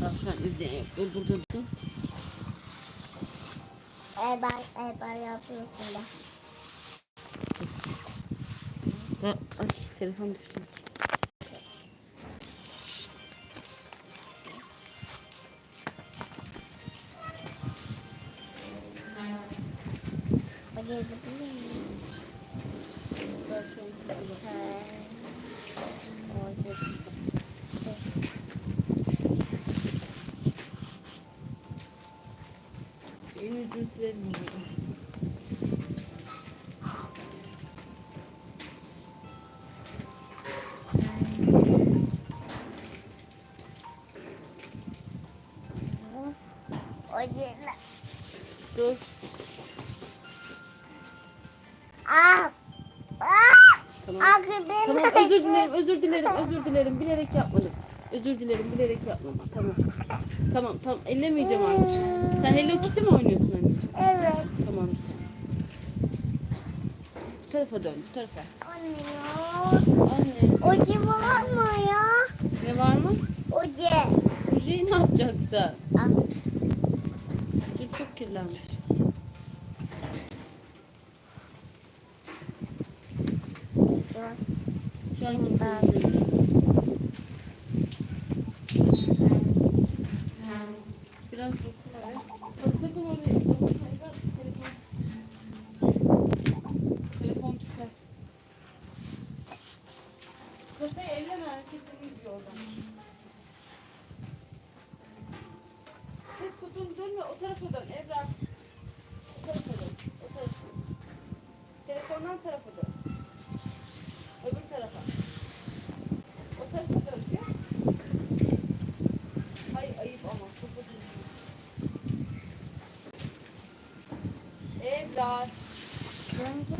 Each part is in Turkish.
Tamam şu an izleyen yok. Dur dur dur. Eber eber yapıyorsun da. Ay telefon düştü. O gele. Dur. Ah! Ah! Tamam. Tamam özür dilerim, özür dilerim, özür dilerim. Bilerek yapmadım. Özür dilerim, bilerek yapmadım. Tamam. Tamam, tamam. Ellemeyeceğim artık. Sen Hello Kitty mi oynuyorsun anneciğim? Evet. Tamam. Bu tarafa dön, bu tarafa. Anne ya. Anne, Oje var mı ya? ne var mı? Oje. Ojeyi ne yapacaksın? Ah. Kirlenmiş. Şu an kimse izlemiyor. Biraz dursun öyle. Bak sakın oraya dokunmayın. Bak telefon. Telefon düşer. Kasayı elleme herkes seni izliyor oradan. Ses kutun dönme o tarafa dön Ebrar. O tarafa dön. O tarafa. Telefondan tarafa dön. Öbür tarafa. O tarafa dön ya. Hayır ayıp ama. Çok özür dilerim. Ebrar. Ben de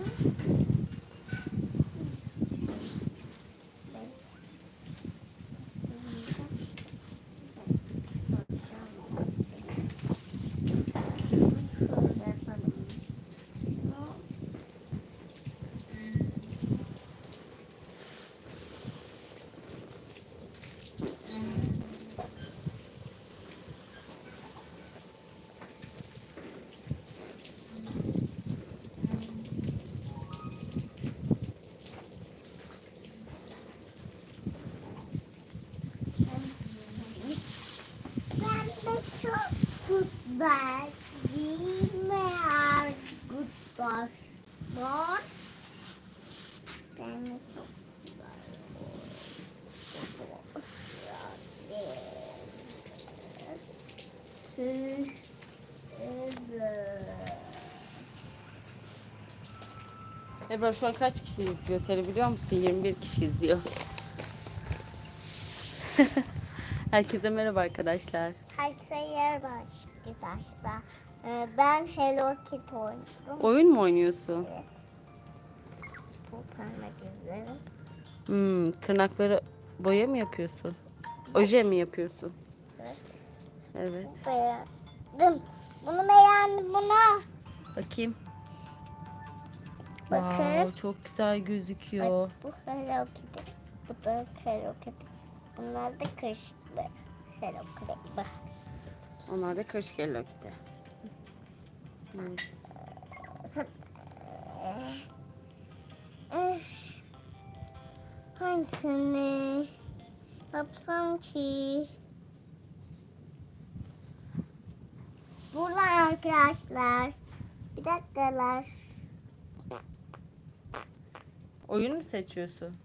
çok güzel değil mi arkadaşlar? Ben de çok güzel. Evet. Ebrar şu an kaç kişi izliyor seni biliyor musun? 21 kişi izliyor. Herkese merhaba arkadaşlar. Herkese var arkadaşlar. Ee, Ben Hello Kitty oynuyorum. Oyun mu oynuyorsun? Evet. Bu parmak izleri. Hmm, tırnakları boya mı yapıyorsun? Oje mi yapıyorsun? Evet. Evet. Beğendim. Bunu beğendim buna. Bakayım. Bakın. Wow, çok güzel gözüküyor. Bak, bu Hello Kitty. Bu da Hello Kitty. Bunlar da kış ve Hello Kitty. Bak. Onlar da kırış Hello Kitty. Evet. Sen... Hangisini yapsam ki? Burada arkadaşlar. Bir dakikalar. Oyun mu seçiyorsun?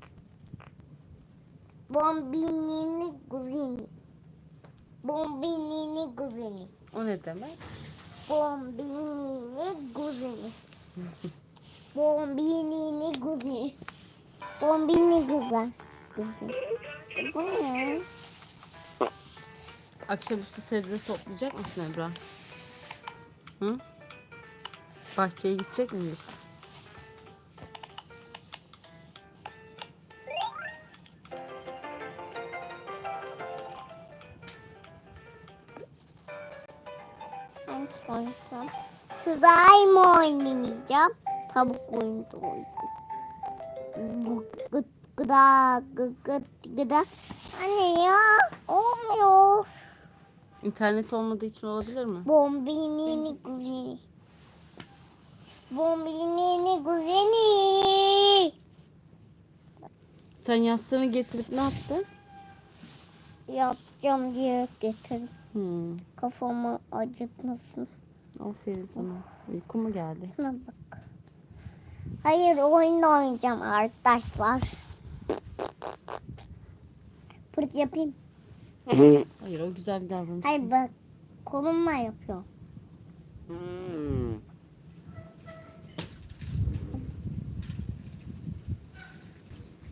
Bombinini guzini. Bombinini guzini. O ne demek? Bombinini guzini. Bombinini guzini. Bombini guzan. Bu ne? Akşamüstü sebze toplayacak mısın Ebrar? Hı? Bahçeye gidecek miyiz? Slime oynayacağım. Tavuk oyunu da oynayacağım. Gıd gıda gıd gıd gıda. Anne ya olmuyor. İnternet olmadığı için olabilir mi? Bombinini kuzeni. Bombinini kuzeni. Sen yastığını getirip ne yaptın? Yapacağım diye getir. Hmm. Kafamı acıtmasın. Aferin sana. Uyku mu geldi? Şuna bak. Hayır oyun oynayacağım arkadaşlar. Pırt yapayım. Hayır o güzel bir davranış. Hayır bak kolumla yapıyorum. Hmm.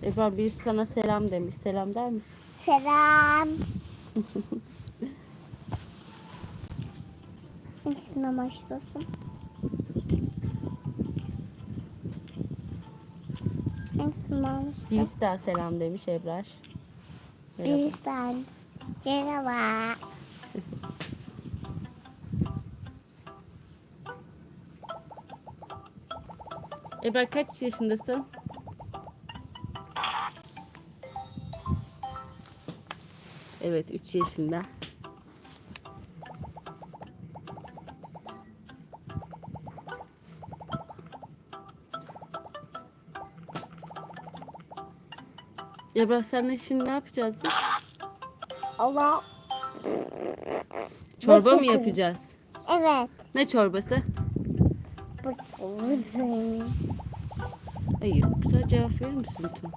Ebrar birisi sana selam demiş. Selam der misin? Selam. Hangisine başlasın? Birisi daha selam demiş Ebrar. Merhaba. Bir sen. Merhaba. Ebrar kaç yaşındasın? Evet 3 yaşında. Ebrar senle şimdi ne yapacağız biz? Allah. Çorba mı Nasıl? yapacağız? Evet. Ne çorbası? Bakın. Hayır, güzel cevap verir misin lütfen?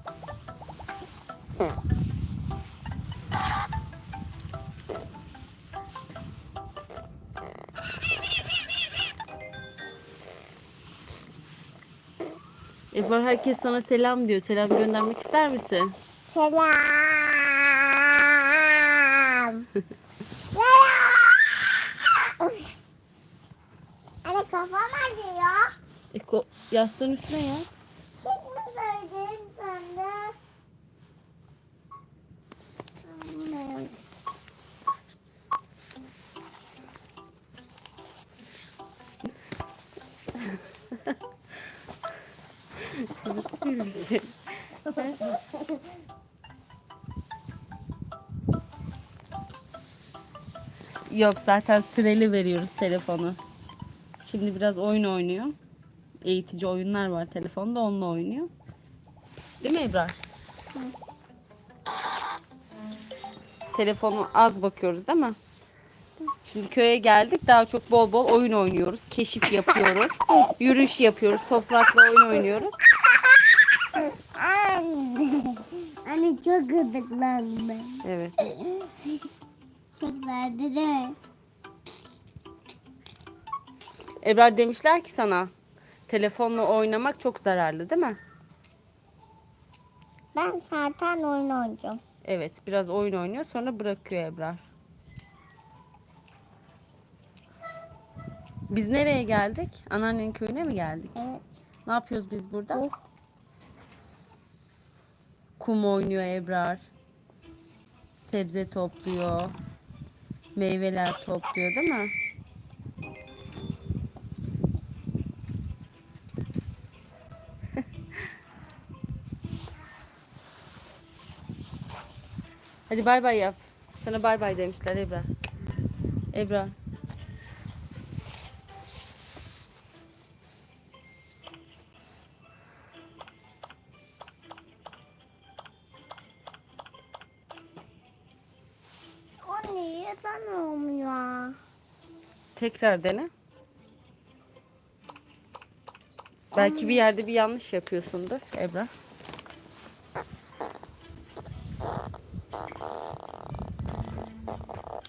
Ebrar herkes sana selam diyor. Selam göndermek ister misin? Selam. Selam. Anne kafam acıyor. E, ko- yastığın üstüne ya. Çekmeseydin sen de. Yok zaten süreli veriyoruz telefonu. Şimdi biraz oyun oynuyor. Eğitici oyunlar var telefonda onunla oynuyor. Değil mi Ebrar? Telefonu az bakıyoruz değil mi? Şimdi köye geldik. Daha çok bol bol oyun oynuyoruz. Keşif yapıyoruz. Yürüyüş yapıyoruz. Toprakla oyun oynuyoruz. Anne. Çok gıdıklandım ben. Evet. Çok verdi? Ebrar demişler ki sana telefonla oynamak çok zararlı değil mi? Ben zaten oyun oynayacağım. Evet, biraz oyun oynuyor sonra bırakıyor Ebrar. Biz nereye geldik? Anneannenin köyüne mi geldik? Evet. Ne yapıyoruz biz burada? Oh. Kum oynuyor Ebrar. Sebze topluyor. Meyveler topluyor değil mi? Hadi bay bay yap. Sana bay bay demişler Ebrar. Ebrar. Sana olmuyor? Tekrar dene. Belki bir yerde bir yanlış yapıyorsundur Ebra.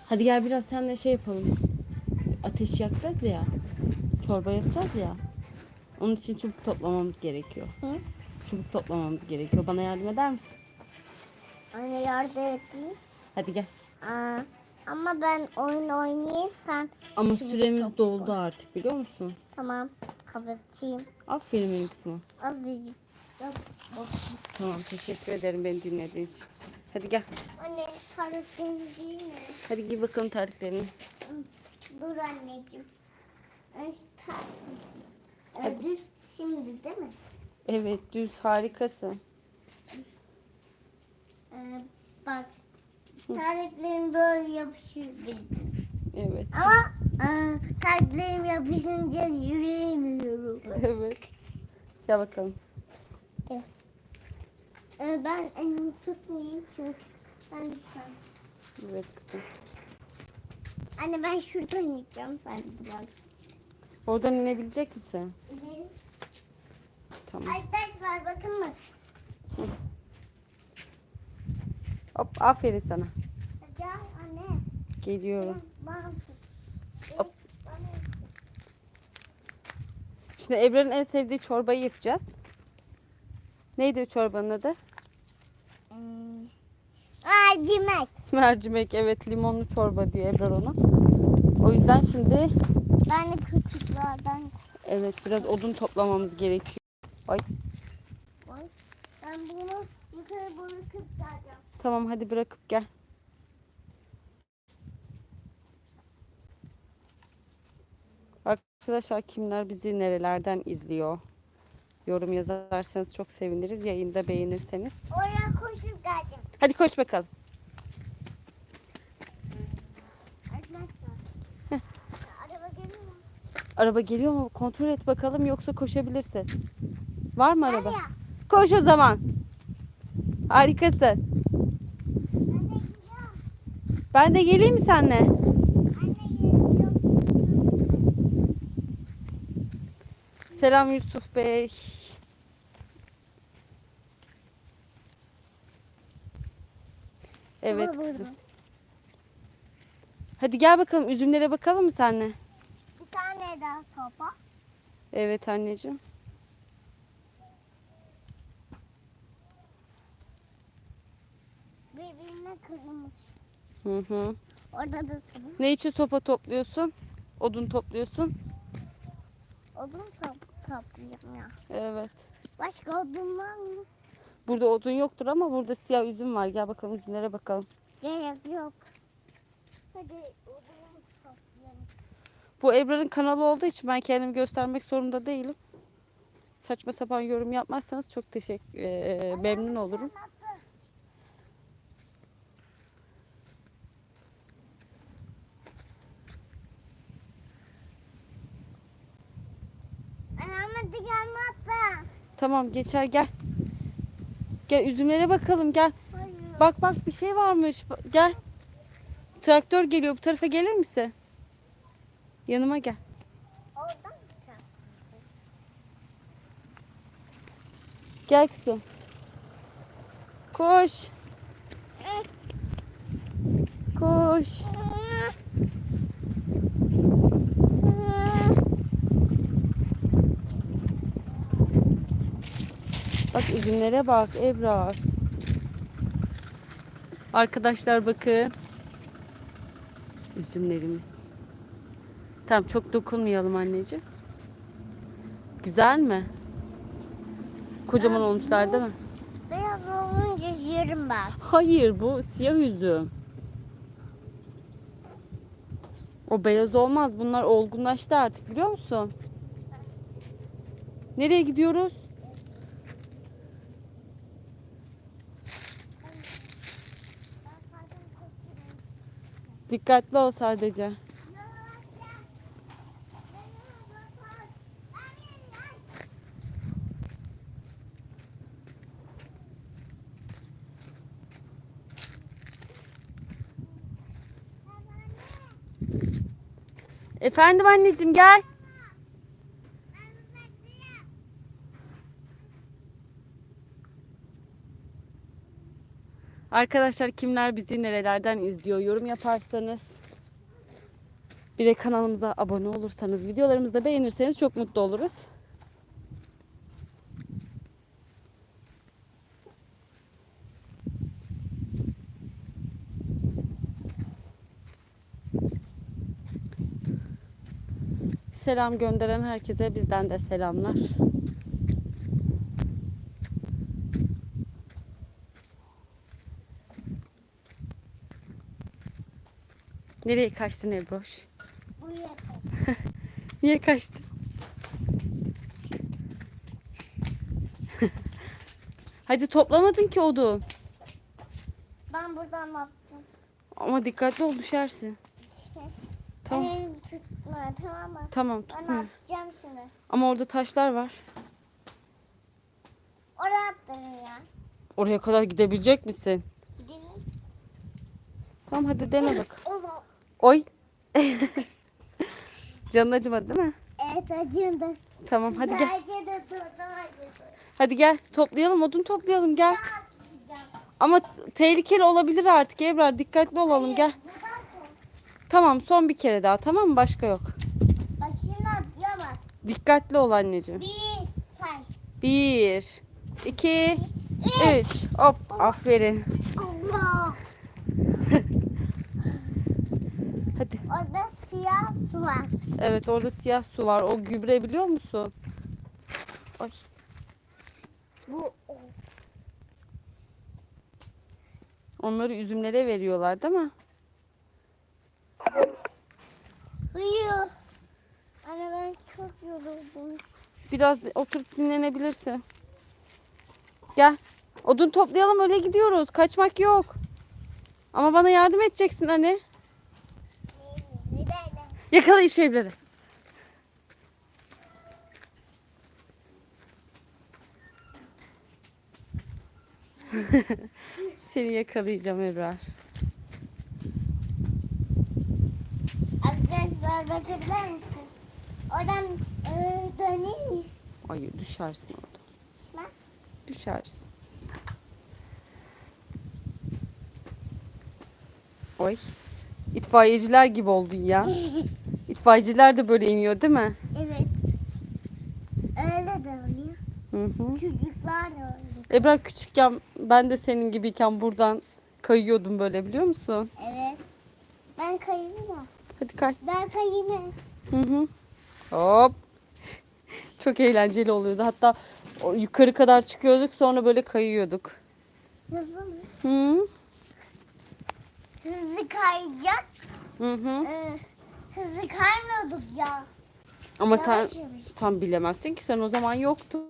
Hadi gel biraz senle şey yapalım. Ateş yakacağız ya. Çorba yapacağız ya. Onun için çubuk toplamamız gerekiyor. Hı? Çubuk toplamamız gerekiyor. Bana yardım eder misin? Anne yardım edeyim. Hadi gel. Aa, ama ben oyun oynayayım sen. Ama süremiz doldu artık biliyor musun? Tamam kapatayım. Aferin benim kızıma. Azıcık. Tamam teşekkür ederim beni dinlediğin için. Hadi gel. Anne tarifini değil mi? Hadi giy bakalım tariflerini. Dur anneciğim. Önce tarif. Düz şimdi değil mi? Evet düz harikasın. Ee, bak tariflerim böyle yapışıyor benim. Evet. Ama aa, kalplerim yapışınca yürüyemiyorum. Evet. Gel bakalım. Ee, ben elimi tutmayayım çünkü ben düşmem. Evet kızım. Anne ben şuradan yiyeceğim sen biraz. Oradan inebilecek misin? İleri. Tamam. Arkadaşlar bakın mı? Hop aferin sana. Gel anne. Geliyorum. Hop. Şimdi Ebrar'ın en sevdiği çorbayı yapacağız. Neydi o çorbanın adı? Hmm. Aa cimek. Mercimek evet limonlu çorba diyor Ebrar ona. O yüzden şimdi Ben de küçüklerden evet biraz odun toplamamız gerekiyor. Ay. Ben bunu yukarı bırakıp geleceğim. Tamam hadi bırakıp gel. Arkadaşlar kimler bizi nerelerden izliyor? Yorum yazarsanız çok seviniriz. Yayında beğenirseniz. Oraya koşup geleceğim. Hadi koş bakalım. Araba geliyor mu? Araba geliyor mu? Kontrol et bakalım yoksa koşabilirsin. Var mı araba? Araya. Koş o zaman. Harikasın. Ben de geleyim mi seninle? Selam Yusuf Bey. Evet kızım. Hadi gel bakalım üzümlere bakalım mı seninle? Bir tane daha sopa. Evet anneciğim. Birbirine kırılmış. Hı hı. Orada da sıvı. Ne için sopa topluyorsun? Odun topluyorsun. Odun topluyorum ya. Evet. Başka odun var mı? Burada odun yoktur ama burada siyah üzüm var. Gel bakalım üzümlere bakalım. Gerek yok. Hadi odun toplayalım. Bu Ebrar'ın kanalı olduğu için ben kendimi göstermek zorunda değilim. Saçma sapan yorum yapmazsanız çok teşekkür eee, memnun olurum. Anlattı. Anam dikenli attı. Tamam geçer gel. Gel üzümlere bakalım gel. Hayır. Bak bak bir şey varmış. Gel. Traktör geliyor. Bu tarafa gelir misin? Yanıma gel. Gel kızım. Koş. Koş. Bak üzümlere bak Ebrar. Arkadaşlar bakın. Üzümlerimiz. Tamam çok dokunmayalım anneciğim. Güzel mi? Kocaman olmuşlar değil mi? Beyaz olunca yerim ben. Hayır bu siyah üzüm. O beyaz olmaz. Bunlar olgunlaştı artık biliyor musun? Nereye gidiyoruz? Dikkatli ol sadece. Efendim anneciğim gel. Arkadaşlar kimler bizi nerelerden izliyor yorum yaparsanız bir de kanalımıza abone olursanız videolarımızı da beğenirseniz çok mutlu oluruz. Selam gönderen herkese bizden de selamlar. Nereye kaçtın Ebroş? Buraya Niye kaçtın? Hadi toplamadın ki odun. Ben buradan attım. Ama dikkatli ol düşersin. Şey, Tamam. Beni tutma tamam mı? Tamam Ben tutmuyorum. atacağım şunu. Ama orada taşlar var. Oraya attırın ya. Oraya kadar gidebilecek misin? Gidelim. Tamam hadi dene bak. Oy. Canın acımadı değil mi? Evet acındı. Tamam hadi gel. Durdu acıdı. Hadi gel toplayalım odun toplayalım gel. Ama tehlikeli olabilir artık Ebrar dikkatli olalım gel. Tamam son bir kere daha tamam mı başka yok. Bak şimdi. Dikkatli ol anneciğim. Bir say. Bir, iki, Üç. üç. Hop aferin. Allah. Hadi. Orada siyah su var. Evet orada siyah su var. O gübre biliyor musun? Ay. Bu Onları üzümlere veriyorlar değil mi? uyuyor. Anne ben çok yoruldum. Biraz oturup dinlenebilirsin. Gel. Odun toplayalım öyle gidiyoruz. Kaçmak yok. Ama bana yardım edeceksin anne. Yakalayın şu evleri. Seni yakalayacağım Ebrar. Arkadaşlar bakabilir misiniz? Oradan e, döneyim mi? Ay düşersin orada. Şuna. Düşersin. Oy. İtfaiyeciler gibi oldun ya. İtfaiyeciler de böyle iniyor değil mi? Evet. Öyle de oluyor. Hı hı. Çocuklar da oluyor. Ebrar küçükken ben de senin gibiyken buradan kayıyordum böyle biliyor musun? Evet. Ben kayayım mı? Hadi kay. Daha kayayım mı? Hı hı. Hop. Çok eğlenceli oluyordu. Hatta yukarı kadar çıkıyorduk sonra böyle kayıyorduk. Mı? Hı Hızlı kayacak. hı. hı. Ee, hızlı kaymıyorduk ya. Ama sen Yavaş yavaş. sen bilemezsin ki sen o zaman yoktun.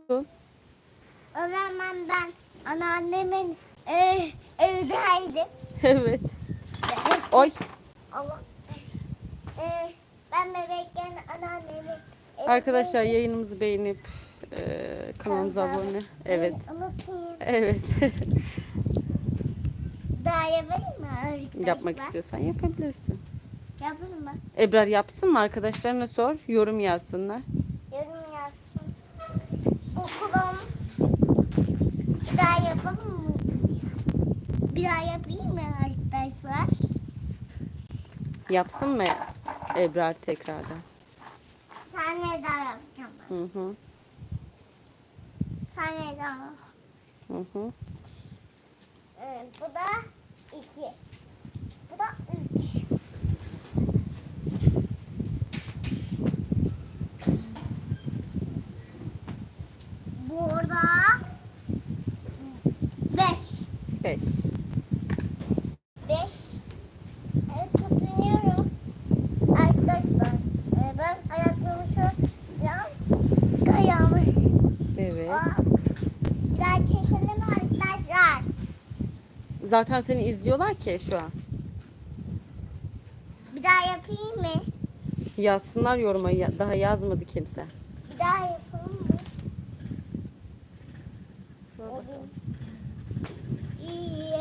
O zaman ben anneannemin e, evdeydim. evet. Oy. Allah. E, ben bebekken anneannemin Arkadaşlar evdeydim. yayınımızı beğenip e, kanalımıza Kanalımıza abone. Evet. Unutmayın. Evet. Daha yapayım mı arkadaşlar? Yapmak istiyorsan yapabilirsin. Yapayım mı? Ebrar yapsın mı? Arkadaşlarına sor. Yorum yazsınlar. Yorum yazsın. Okulum. Bir daha yapalım mı? Bir daha yapayım mı arkadaşlar? Yapsın mı Ebrar tekrardan? Tane daha yapacağım. Hı hı. Tane daha. Hı hı. Ee, bu da iki. Bu da üç. Burada beş. Beş. Evet, tutunuyorum. Arkadaşlar e, ben ayaklarımı şöyle tutacağım. Ayağımı. Evet. Aa, Bir daha çekelim arkadaşlar. Zaten seni izliyorlar ki şu an. Bir daha yapayım mı? Yazsınlar yoruma. Ya- Daha yazmadı kimse. Bir daha yapalım mı? İyi.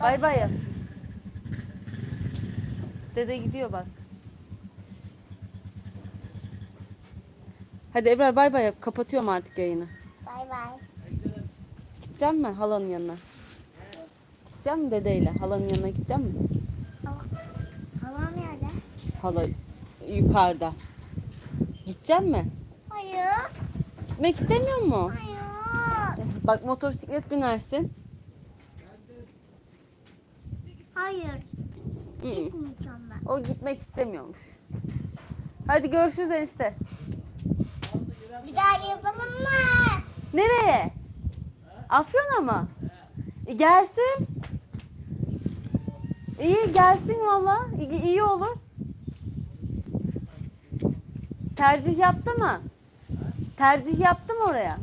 Bay bay yap. Dede gidiyor bak. Hadi Ebrar bay bay yap. Kapatıyorum artık yayını. Bay bay. Gideceğim mi halanın yanına? Gideceğim mi dedeyle? Halanın yanına gideceğim mi? Hala- Halam nerede? Hala yukarıda. Gideceğim mi? Hayır. Gitmek istemiyor mu? Hayır. Bak motosiklet binersin. Hayır. Hı. Gitmeyeceğim ben. O gitmek istemiyormuş. Hadi görüşürüz enişte. Bir daha yapalım mı? Nereye? Afyon'a mı? E, gelsin. İyi gelsin valla. İyi, iyi olur. Tercih yaptı mı? Tercih yaptı mı oraya?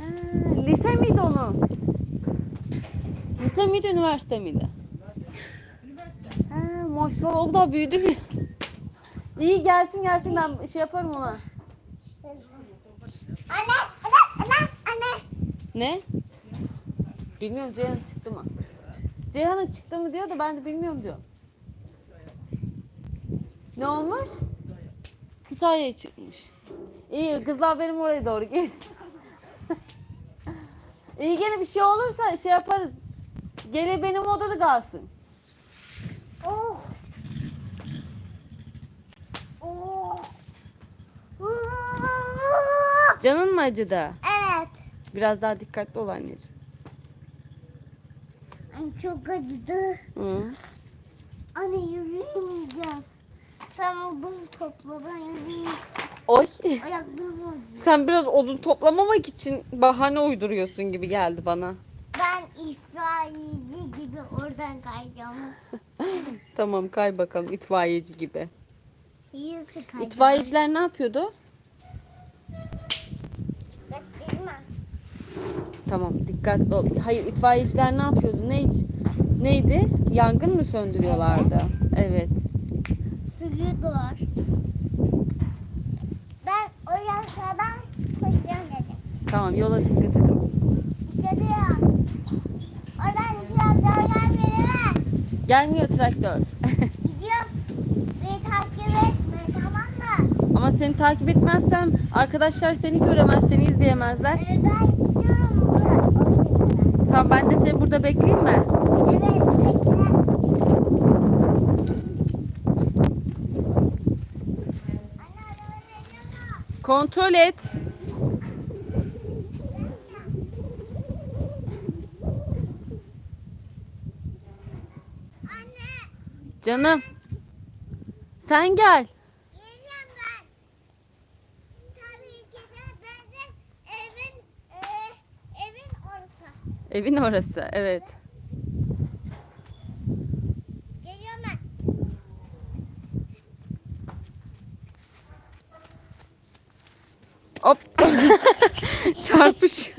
Ha, lise miydi onun? Lise miydi, üniversite miydi? Ha, maşallah o kadar büyüdü mü? İyi gelsin gelsin ben şey yaparım ona. Anne, anne, anne, anne. Ne? Bilmiyorum Ceyhan çıktı mı? Ceyhan'a çıktı mı diyor da ben de bilmiyorum diyor. Ne olmuş? Kütahya'ya çıkmış. İyi kızlar benim oraya doğru gel. İyi gene bir şey olursa şey yaparız. Gene benim odada kalsın. Oh. Oh. Canın mı acıdı? Evet. Biraz daha dikkatli ol anneciğim. Ay çok acıdı. Hı. Anne yürüyemeyeceğim. Sen bunu topla ben yürüyeyim. Oy. Ayaklarım acıyor. Sen biraz odun toplamamak için bahane uyduruyorsun gibi geldi bana. Ben itfaiyeci gibi oradan kayacağım. Tamam kay bakalım itfaiyeci gibi. Kayacağım. İtfaiyeciler ne yapıyordu? Tamam dikkatli ol. Hayır itfaiyeciler ne yapıyordu? Ne neydi? Yangın mı söndürüyorlardı? Evet. Var. Ben o yankadan koşuyorum dedim. Tamam yola dikkat edin. Gidiyorum. Oradan traktör gelmedi mi? Gelmiyor traktör. Gidiyorum. Beni takip etme tamam mı? Ama seni takip etmezsem arkadaşlar seni göremez, seni izleyemezler. Bu- Tamam ben de seni burada bekleyeyim mi? Evet? Kontrol et. Anne Canım. Sen gel. geliyorum ben. Tabii ki de benim evin e, evin orası. Evin orası. Evet. Geliyorum ben. Hop. Çarpış.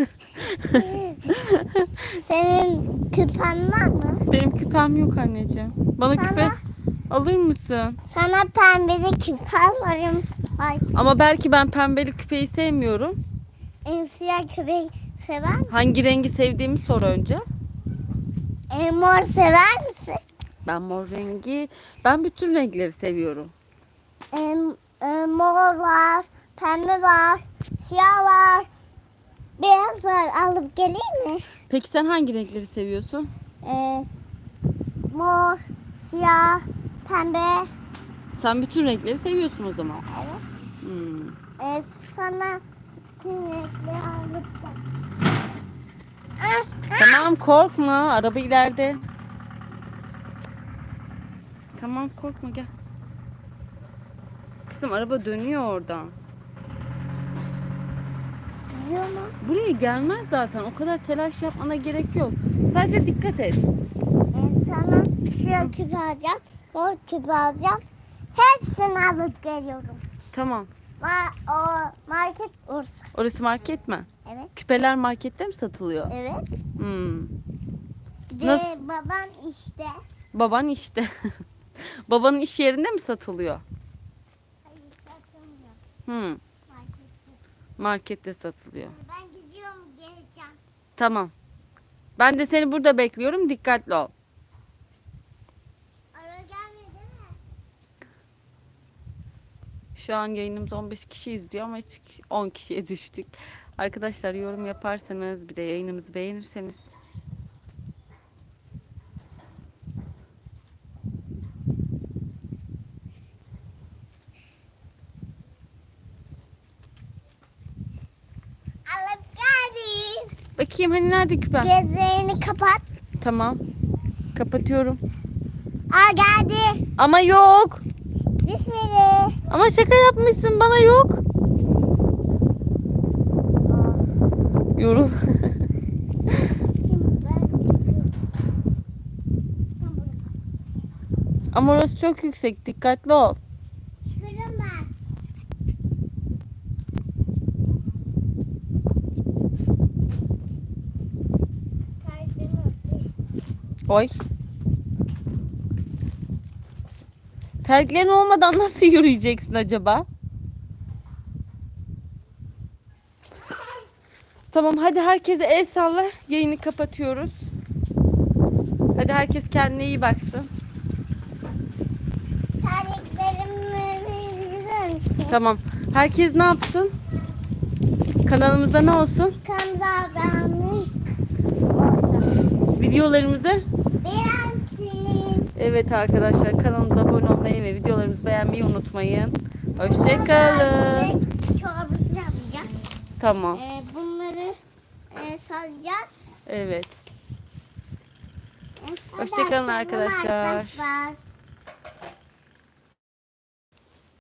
Senin küpen var mı? Benim küpem yok anneciğim. Bana Sana- küpe alır mısın? Sana pembeli küpen varım. Ay, Ama belki ben pembeli küpeyi sevmiyorum. en siyah küpeyi sever misin? Hangi rengi sevdiğimi sor önce. En mor sever misin? Ben mor rengi, ben bütün renkleri seviyorum. En, en mor var, pembe var, siyah var, beyaz var. Alıp geleyim mi? Peki sen hangi renkleri seviyorsun? Ee, mor, siyah, pembe. Sen bütün renkleri seviyorsun o zaman. Evet. Hmm. Ee, sana bütün renkleri alıp gel. Tamam korkma, araba ileride. Tamam korkma gel. Kızım araba dönüyor oradan. Buraya gelmez zaten. O kadar telaş yapmana gerek yok. Sadece dikkat et. Ee, sana siyah küpe alacağım, mor küpe alacağım. Hepsini alıp geliyorum. Tamam. Ma o market orası. Orası market mi? Evet. Küpeler markette mi satılıyor? Evet. Hmm. Ve Nasıl? baban işte. Baban işte. Babanın iş yerinde mi satılıyor? Hayır satılmıyor. Hmm. Markette. Markette satılıyor. Ben gidiyorum geleceğim. Tamam. Ben de seni burada bekliyorum. Dikkatli ol. Ara gelmedi mi? Şu an yayınımız 15 kişi izliyor ama hiç 10 kişiye düştük. Arkadaşlar yorum yaparsanız bir de yayınımızı beğenirseniz. Bakayım hani nerede küpen? Gözlerini kapat. Tamam. Kapatıyorum. Aa geldi. Ama yok. Bir sürü. Ama şaka yapmışsın bana yok. Yorul. Ama orası çok yüksek. Dikkatli ol. Çıkıyorum ben. Oy. Terliklerin olmadan nasıl yürüyeceksin acaba? Tamam hadi herkese el salla. Yayını kapatıyoruz. Hadi herkes kendine iyi baksın. Terliklerimi verebilir misin? Tamam. Herkes ne yapsın? Kanalımıza ne olsun? Kanza ablamı Videolarımızı beğensin. Evet arkadaşlar kanalımıza abone olmayı ve videolarımızı beğenmeyi unutmayın. Hoşçakalın. Tamam. Ee, bunları e, salacağız. Evet. Hadi Hoşçakalın arkadaşlar. arkadaşlar.